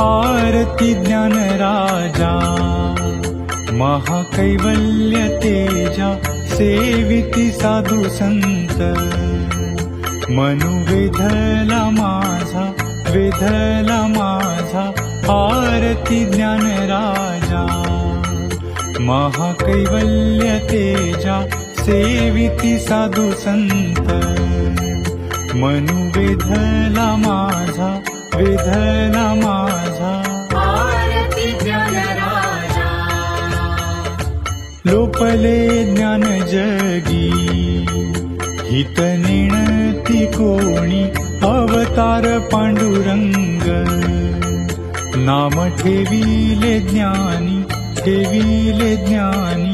आरती ज्ञान राजा महाकैवल्य तेजा सेविती साधू संत. मनु वेधला माझा विधला माझा आरती ज्ञान राजा महाकैवल्य तेजा सेविती साधू संत. मनु वेधला माझा विधला लोपले ज्ञान जगी. हित निणती कोणी? अवतार पांडुरंग. नाम ठेविले ज्ञानी ठेविले ज्ञानी.